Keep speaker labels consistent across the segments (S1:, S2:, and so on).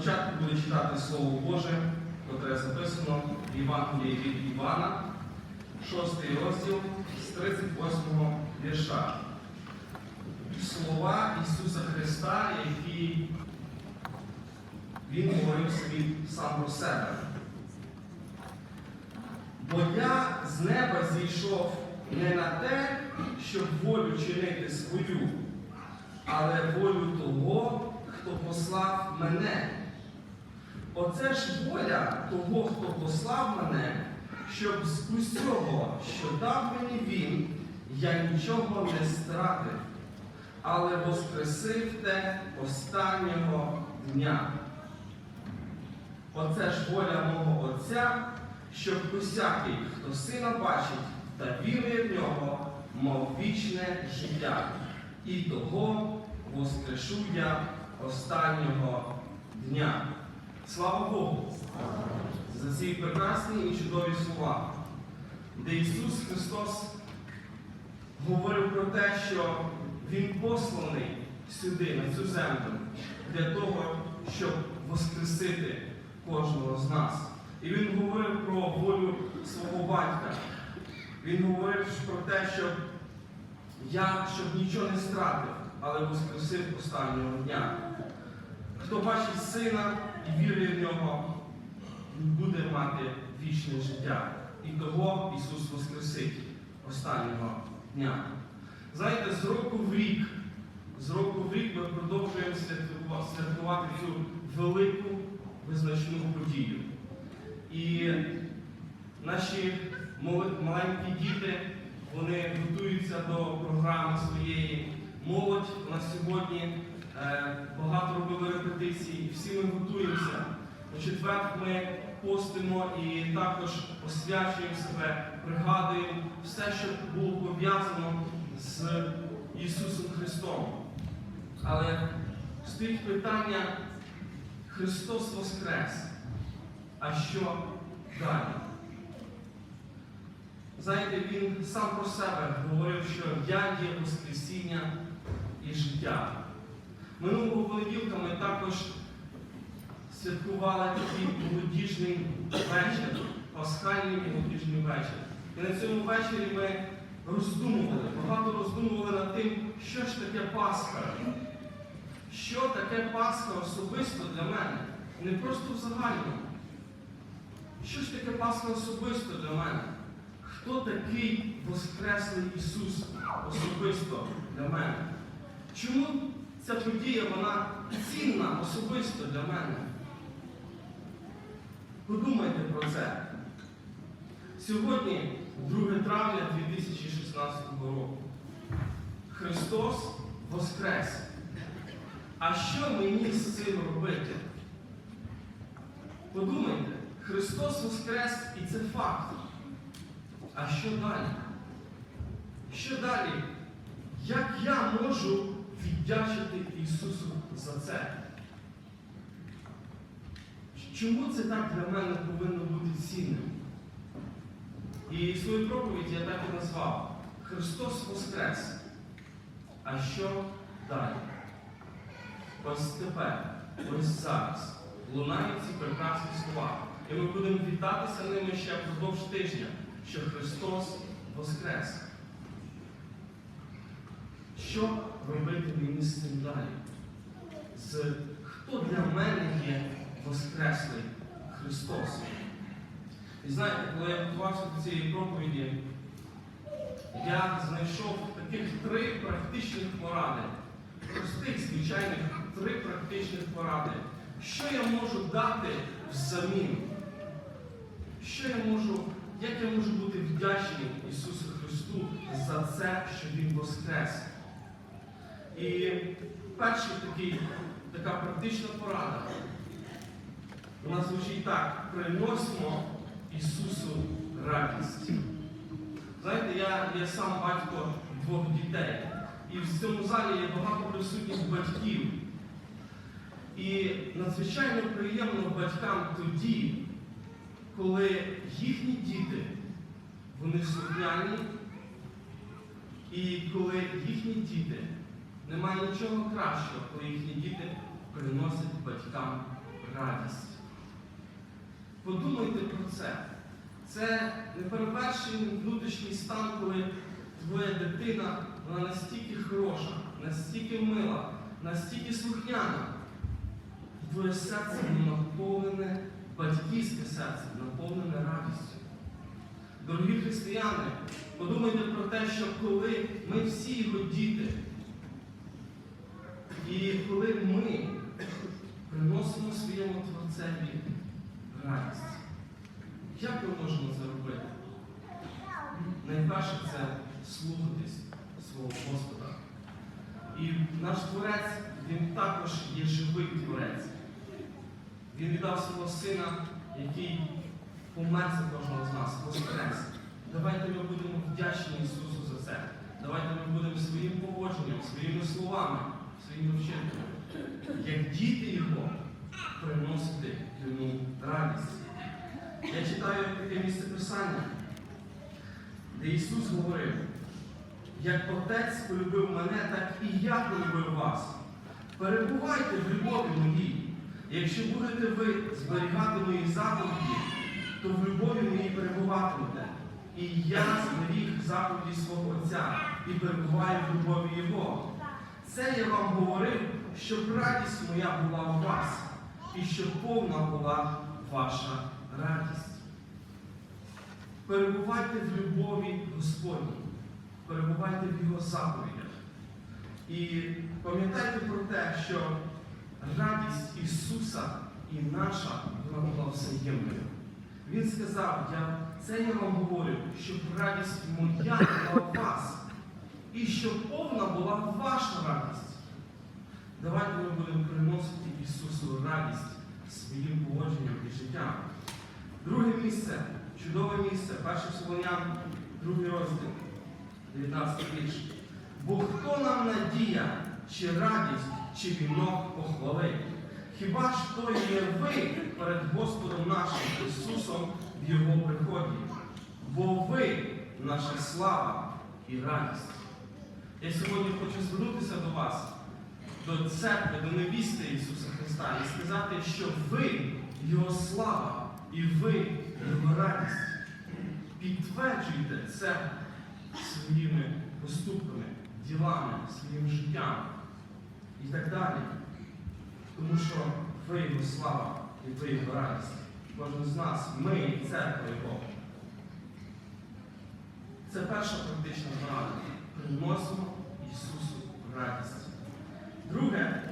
S1: початку буду читати Слово Боже, котре записано в Євангелії від Івана, 6 розділ з 38 вірша. Слова Ісуса Христа, які Він говорив собі сам про себе. Бо я з неба зійшов не на те, щоб волю чинити свою, але волю того, хто послав мене. Оце ж воля того, хто послав мене, щоб з усього, що дав мені він, я нічого не стратив, але воскресив те останнього дня. Оце ж воля мого Отця, щоб усякий, хто сина бачить та вірує в нього, мав вічне життя. І того воскрешу я останнього дня. Слава Богу! За ці прекрасні і чудові слова, де Ісус Христос говорив про те, що Він посланий сюди, на цю землю, для того, щоб воскресити кожного з нас. І Він говорив про волю свого батька. Він говорив про те, що я щоб нічого не стратив, але воскресив останнього дня. Хто бачить сина і вірує в нього, буде мати вічне життя. І того Ісус воскресить останнього дня. Знаєте, з року в рік, з року в рік ми продовжуємо святкувати, цю велику визначну подію. І наші маленькі діти, вони готуються до програми своєї. Молодь на сьогодні багато робили репетицій, всі ми готуємося. У четвер ми постимо і також освячуємо себе, пригадуємо все, що було пов'язано з Ісусом Христом. Але стоїть питання Христос Воскрес. А що далі? Знаєте, Він сам про себе говорив, що я є Воскресіння і життя. Минулого понеділка ми також святкували такий молодіжний вечір, пасхальний молодіжний вечір. І на цьому вечорі ми роздумували, багато роздумували над тим, що ж таке Пасха. Що таке Пасха особисто для мене? Не просто в загальному. Що ж таке Пасха особисто для мене? Хто такий Воскреслий Ісус особисто для мене? Чому ця подія вона цінна особисто для мене? Подумайте про це. Сьогодні, 2 травня 2016 року, Христос Воскрес. А що мені з цим робити? Подумайте, Христос Воскрес і це факт. А що далі? Що далі? Як я можу віддячити Ісусу за це? Чому це так для мене повинно бути цінним? І свою проповідь я так і назвав Христос Воскрес. А що далі? Ось тепер, ось зараз лунають ці прекрасні слова. І ми будемо вітатися ними ще впродовж тижня, що Христос Воскрес. Що робити мені з цим далі? З хто для мене є Воскреслий Христос? І знаєте, коли я готувався до цієї проповіді, я знайшов таких три практичних поради. Простих, звичайних, три практичних поради. Що я можу дати взамін? Що я можу, як я можу бути вдячний Ісусу Христу за це, що Він Воскрес? І перший такий, така практична порада. Вона звучить так: приносимо Ісусу радість. Знаєте, я, я сам батько двох дітей. І в цьому залі є багато присутніх батьків. І надзвичайно приємно батькам тоді, коли їхні діти, вони слухняні, і коли їхні діти, немає нічого кращого, коли їхні діти приносять батькам радість. Подумайте про це. Це неперевершений внутрішній стан, коли твоя дитина вона настільки хороша, настільки мила, настільки слухняна. Твоє серце наповнене, батьківське серце, наповнене радістю. Дорогі християни, подумайте про те, що коли ми всі його і коли ми приносимо своєму Творцеві радість, як ми можемо це робити? Найперше це слухатись свого Господа. І наш Творець, він також є живий Творець. Він віддав свого сина, який помер за кожного з нас, воскрес. Давайте ми будемо вдячні Ісусу за це. Давайте ми будемо своїм поводженням, своїми словами, своїми вчинками, як діти Його, приносити йому радість. Я читаю таке місце Писання, де Ісус говорив, як Отець полюбив мене, так і я полюбив вас. Перебувайте в любові моїй. Якщо будете ви зберігати мої заповіді, то в любові моїй перебуватимете. І я зберіг заповіді свого Отця і перебуваю в любові Його. Це я вам говорив, щоб радість моя була у вас, і щоб повна була ваша радість. Перебувайте в любові Господній, перебувайте в Його заповідях. І пам'ятайте про те, що радість Ісуса і наша вона була взаємною. Він сказав, я, це я вам говорю, щоб радість моя була у вас, і щоб повна була ваша радість. Давайте ми будемо приносити Ісусу радість своїм поводженням і життям. Друге місце, чудове місце, перший Солонян, другий розділ, 19 вірш. Бо хто нам надія, чи радість, чи вінок похвали? Хіба ж то є ви перед Господом нашим Ісусом в Його приході? Бо ви наша слава і радість. Я сьогодні хочу звернутися до вас, до церкви, до невісти Ісуса Христа і сказати, що ви Його слава і ви Його радість. Підтверджуйте це своїми поступками, ділами, своїм життям і так далі. Тому що ви Його слава і ви Його радість. Кожен з нас, ми церква Його. Це перша практична порада. Приносимо Ісусу радість. Друге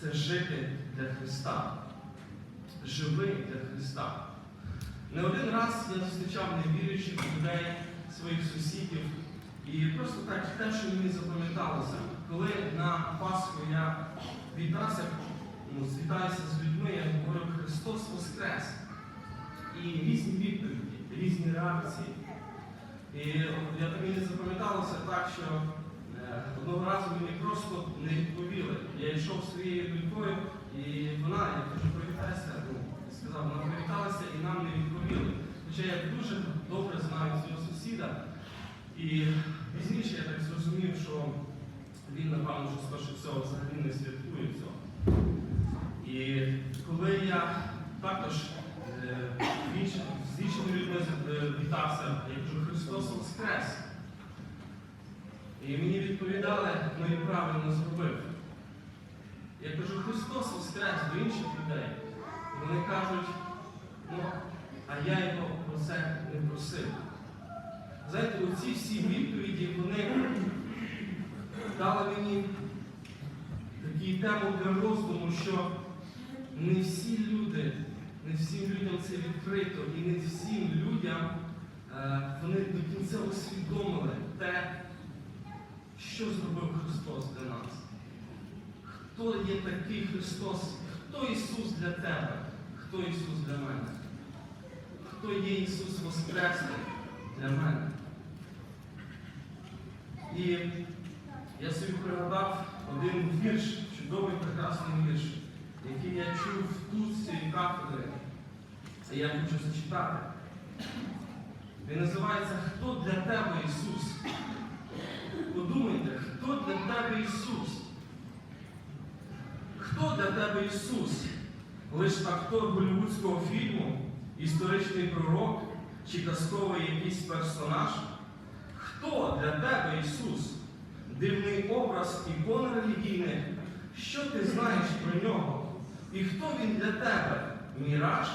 S1: це жити для Христа. Живи для Христа. Не один раз я зустрічав невіруючих людей, своїх сусідів, і просто так те, що мені запам'яталося, коли на Пасху я вітався, ну, звітаюся з людьми, я говорю, Христос Воскрес. І різні відповіді, різні реакції. І я так мені запам'яталося так, що е, одного разу мені просто не відповіли. Я йшов своєю донькою, і вона, я кажу, привітайся, ну, сказав, вона привіталася і нам не відповіли. Хоча я дуже добре знаю цього сусіда. І пізніше я так зрозумів, що він, напевно, що скорше всього взагалі не святкує цього. І коли я також е, з іншими- людьми е, вітався, я кажу, Христос Воскрес. І мені відповідали, ну і правильно зробив. Я кажу, Христос Воскрес до інших людей. Вони кажуть, ну, а я його про це не просив. Знаєте, оці всі відповіді, вони дали мені таку тему для роздуму, що не всі люди, не всім людям це відкрито, і не всім людям вони до кінця усвідомили те, що зробив Христос для нас. Хто є такий Христос? Хто Ісус для тебе? Хто Ісус для мене? Хто є Ісус Воскреслий для мене? І я собі пригадав один вірш, чудовий прекрасний вірш, який я чув тут, з цієї кафедри. І я хочу зачитати. Він називається Хто для тебе Ісус? Подумайте, хто для тебе Ісус? Хто для тебе Ісус? лише актор голівудського фільму, історичний пророк чи казковий якийсь персонаж? Хто для тебе Ісус? Дивний образ ікон релігійних? Що ти знаєш про нього? І хто він для тебе? Міраж?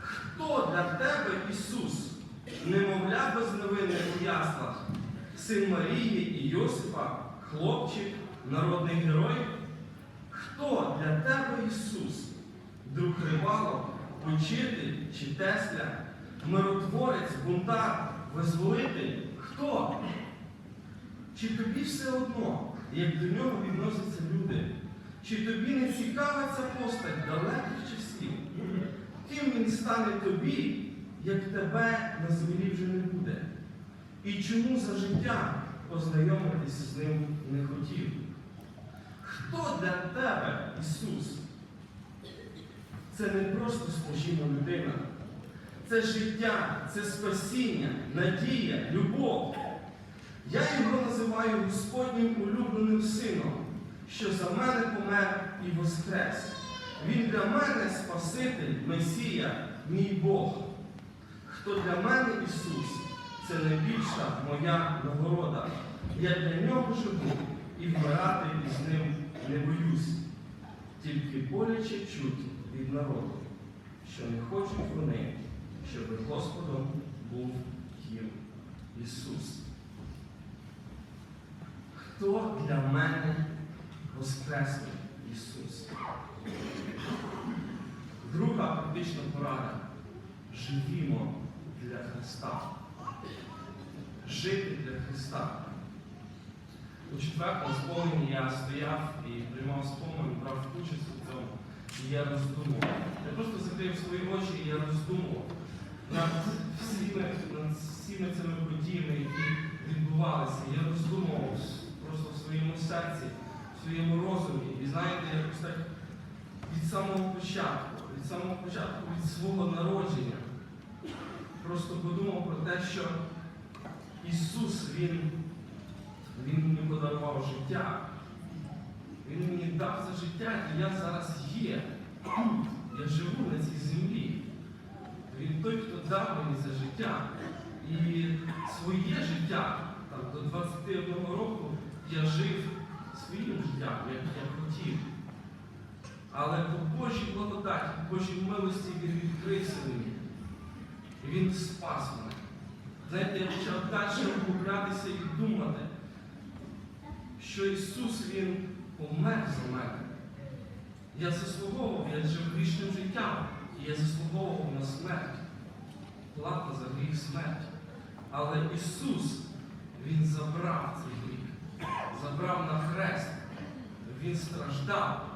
S1: Хто для тебе Ісус? Немовля безневинних у яслах, син Марії і Йосипа, хлопчик, народний герой? Хто для тебе Ісус? Друг рибалок, учитель чи Тесля, миротворець, бунтар, визволитель? Хто? Чи тобі все одно, як до нього відносяться люди? Чи тобі не цікава ця постать далеких часів? Ким він стане тобі, як тебе на землі вже не буде? І чому за життя познайомитись з ним не хотів? Хто для тебе Ісус? Це не просто, скажімо, людина. Це життя, це спасіння, надія, любов. Я його називаю Господнім улюбленим сином, що за мене помер і воскрес. Він для мене Спаситель, Месія, мій Бог. Хто для мене Ісус, це найбільша моя нагорода. Я для нього живу і вмирати із ним не боюсь. Тільки боляче чуть від народу, що не хочуть вони, щоб Господом був їм Ісус. Хто для мене Воскресний Ісус? Друга практична порада. Живімо для Христа. Жити для Христа. У четвертому сповненні я стояв і приймав спомин, брав участь у цьому. І я роздумував. Я просто закрив свої очі і я роздумував над всіми, над всіми цими подіями, які відбувалися. Я роздумував просто в своєму серці, в своєму розумі. І знаєте, якось так від самого початку, від самого початку, від свого народження. Просто подумав про те, що Ісус, Він, Він мені подарував життя. Він мені дав це життя, і я зараз є. Я живу на цій землі. Він той, хто дав мені це життя. І своє життя, там, до 21 року, я жив своїм життям, як я хотів. Але по Божій благодаті, по Божій милості він відкрився мені. Він спас мене. Знаєте, я почав далі поглядатися і думати, що Ісус Він помер за мене. Я заслуговував, я жив грішним життям, і я заслуговував на смерть. Плата за гріх смерть. Але Ісус, Він забрав цей гріх, забрав на хрест, Він страждав,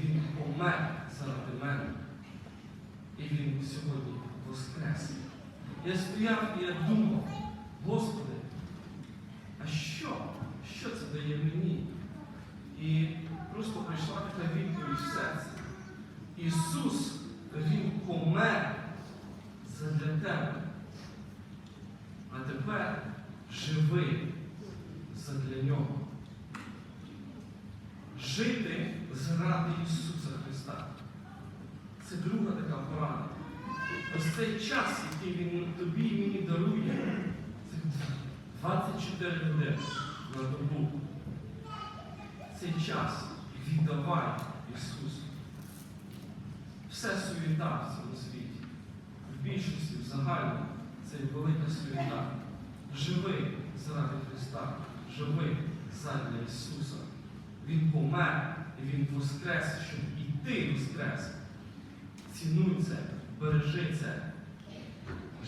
S1: Він помер заради мене. І Він сьогодні воскрес. Я стояв і я думав, Господи, а що? Що це дає мені? І просто прийшла така відповідь в серці. Ісус, Він помер задля тебе. А тепер живи задля Нього. Жити заради Ісуса Христа. Це друга така порада. Ось цей час, який Він тобі і мені дарує, це 24 години на добу. Цей час віддавай Ісусу. Все суєта в цьому світі. В більшості, в загальному, це велика суєта. Живи заради Христа, живи задля Ісуса. Він помер і Він воскрес, щоб і ти воскрес. Цінуй це, бережи це,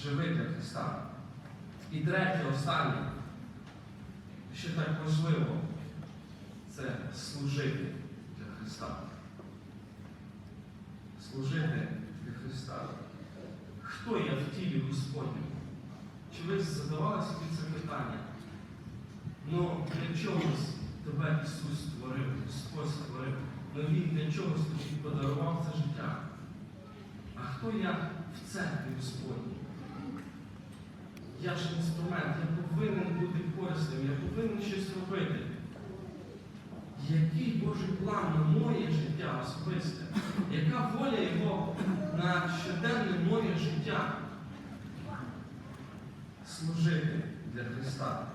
S1: живи для Христа. І третє, останнє, що так важливо, це служити для Христа. Служити для Христа. Хто я в тілі Господньому? Чи ви задавали собі це питання? Ну, для чогось тебе Ісус створив, Господь створив, але Він для чогось тобі подарував це життя. А хто я в церкві Господній? Я ж інструмент, я повинен бути корисним, я повинен щось робити. який Божий план на моє життя особисте, яка воля Його на щоденне моє життя служити для Христа.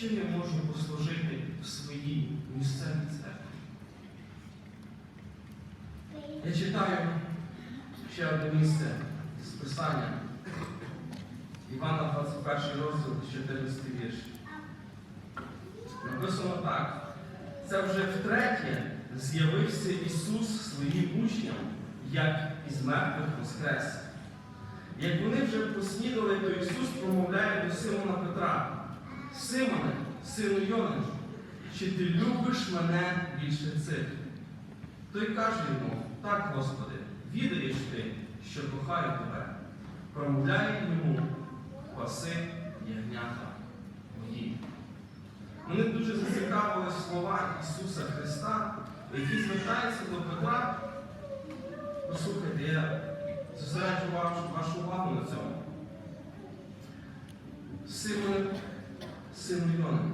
S1: Чим я можу послужити в своїй місцевій церкві? Я читаю ще одне місце з Писання. Івана 21 розділ, 14 вірш. Написано так. Це вже втретє з'явився Ісус своїм учням, як із мертвих воскрес. Як вони вже поснідали, то Ісус промовляє до Симона Петра. Симоне, сину Йонин, чи ти любиш мене більше цих? Той каже йому, так, Господи, відаєш ти, що кохаю тебе. Промовляє йому, паси ягнята мої. Мене дуже зацікавили слова Ісуса Христа, які звертаються до Петра. Послухайте, я зосереджу вашу, вашу увагу на цьому. Симон, сину Йонин,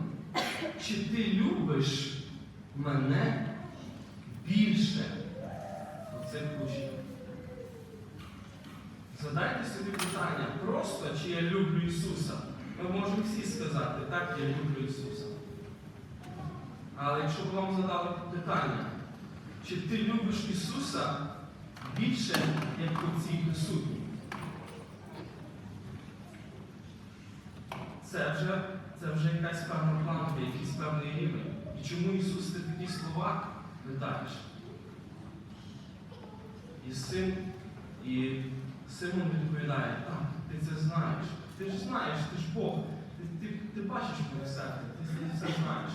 S1: чи ти любиш мене більше оцих учнів? Задайте собі питання, просто чи я люблю Ісуса? Ми можемо всі сказати, так, я люблю Ісуса. Але якщо б вам задали питання, чи ти любиш Ісуса більше, як оці присутні? Це вже, це вже якась певна планка, якийсь певний рівень. І чому Ісус ти такі слова питаєш? І син, і Симон відповідає, так, ти це знаєш. Ти ж знаєш, ти ж Бог, ти, ти, ти бачиш моє серце, ти це знаєш.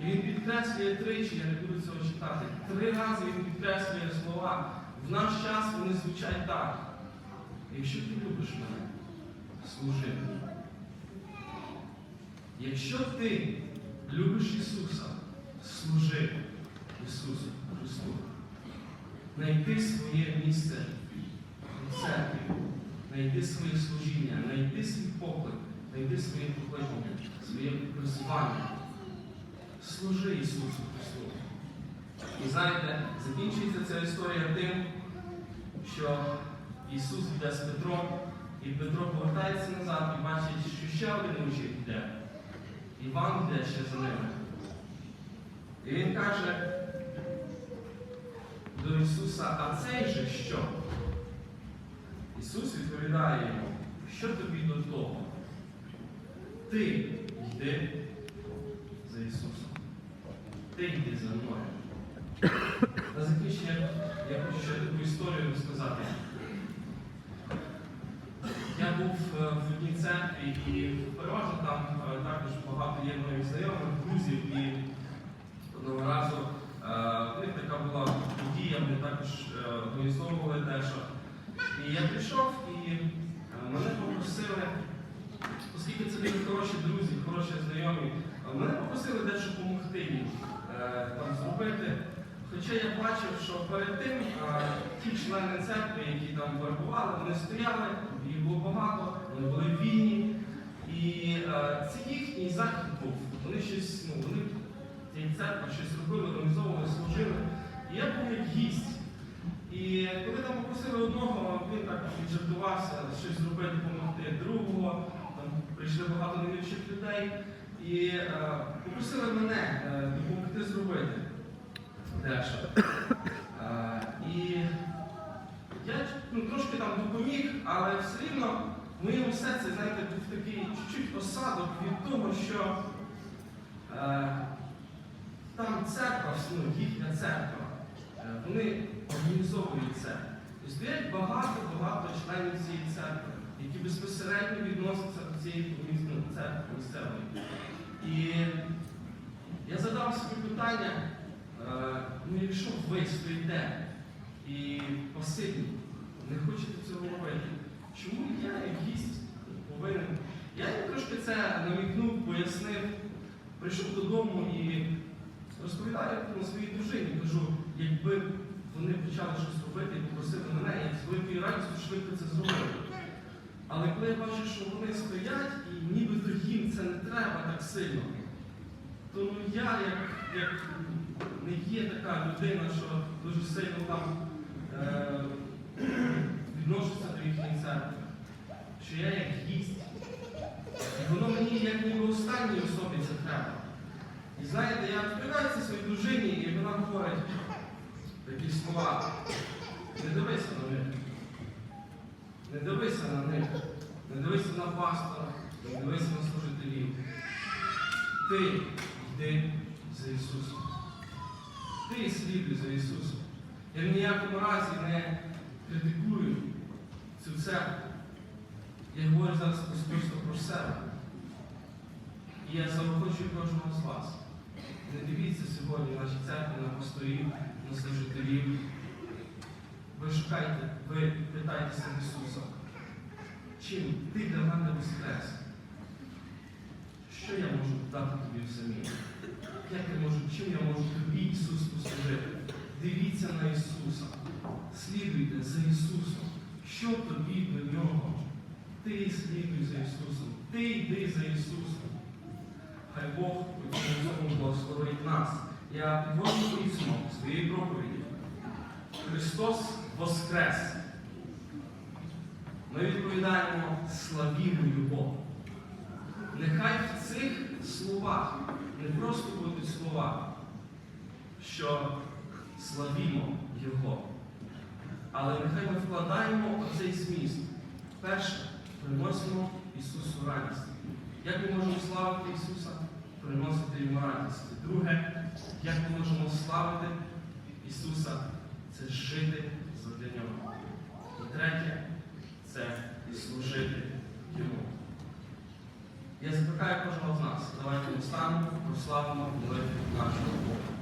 S1: І він підкреслює тричі, я не буду цього читати. Три рази він підкреслює слова. В наш час вони звучать так. Якщо ти любиш мене, служи мені. Якщо ти любиш Ісуса, служи Ісусу Христу. Знайди своє місце церкві, знайди своє служіння, знайди свій поклик, знайди своє покликання, своє призвання. Служи Ісусу Христу. І знаєте, закінчується ця історія тим, що Ісус йде з Петром, і Петро повертається назад і бачить, що ще один учень йде. Іван йде ще за ними. І він каже до Ісуса, а цей же що? Ісус відповідає йому, що тобі до того? Ти йди за Ісусом. Ти йди за мною. На закінчення я хочу ще таку історію розказати. Я був е, в одній церкві і переважно там е, також багато є моїх знайомих, друзів, і одного разу е, в них така була подія, вони також організовували. І я прийшов і е, мене попросили, оскільки це були хороші друзі, хороші знайомі, е, мене попросили дещо допомогти їм е, там зробити. Хоча я бачив, що перед тим ті члени церкви, які там перебували, вони стояли, їх було багато, вони були вільні. І це їхній захід був. Вони щось, ну, вони церкви щось робили, організовували, служили. І я був як гість. І коли там попросили одного, він так віджартувався, щось зробити, допомогти другого, там прийшли багато невіруючих людей. І е, попросили мене е, допомогти зробити дещо. Е, і я ну, трошки там допоміг, але все рівно в моєму серці, знаєте, був такий чуть-чуть осадок від того, що е, там церква, ну, їхня церква, е, вони організовують це. І стоять багато-багато членів цієї церкви, які безпосередньо відносяться до цієї ну, церкви місцевої. І я задав собі питання, е, ну якщо ви стоїте і пасивні, не хочете цього робити, чому я, як повинен? Я їм трошки це намікнув, пояснив, прийшов додому і розповідаю на своїй дружині, кажу, якби вони почали щось робити і попросили мене, я з великою радістю швидко це зробив. Але коли я бачу, що вони стоять і нібито їм це не треба так сильно, то ну, я як, як не є така людина, що дуже сильно там е, відношуся до їхньої церкви, що я як гість. І воно мені як ніби останній особі це треба. І знаєте, я відповідаюся своїй дружині, і вона говорить такі слова. Не дивися на них. Не дивися на них. Не дивися на пастора, не дивися на служителів. Ти йди за Ісусом. Ти слідуй за Ісусом. Я в ніякому разі не критикую цю церкву. Я говорю зараз особисто про себе. І я заохочую кожного з. Сьогодні в нашій церкві на пасторів, на служителів. Ви шукайте, ви питайтеся Ісуса. Чим ти для мене воскрес? Що я можу дати тобі взамін? Як я можу, чим я можу тобі, Ісус, послужити? Дивіться на Ісуса. Слідуйте за Ісусом. Що тобі до нього? Ти слідуй за Ісусом. Ти йди за Ісусом. Хай Бог цьому благословить нас. Я підводжу підсумок своєї проповіді. Христос Воскрес. Ми відповідаємо славімо Його. Нехай в цих словах не просто будуть слова, що славімо Його. Але нехай ми вкладаємо оцей зміст. Перше, приносимо Ісусу радість. Як ми можемо славити Ісуса? Приносити Йому радість. Друге, як ми можемо славити Ісуса? Це жити задля Нього. І третє це служити Йому. Я закликаю кожного з нас. Давайте ми станемо, прославимо молитву нашого Бога.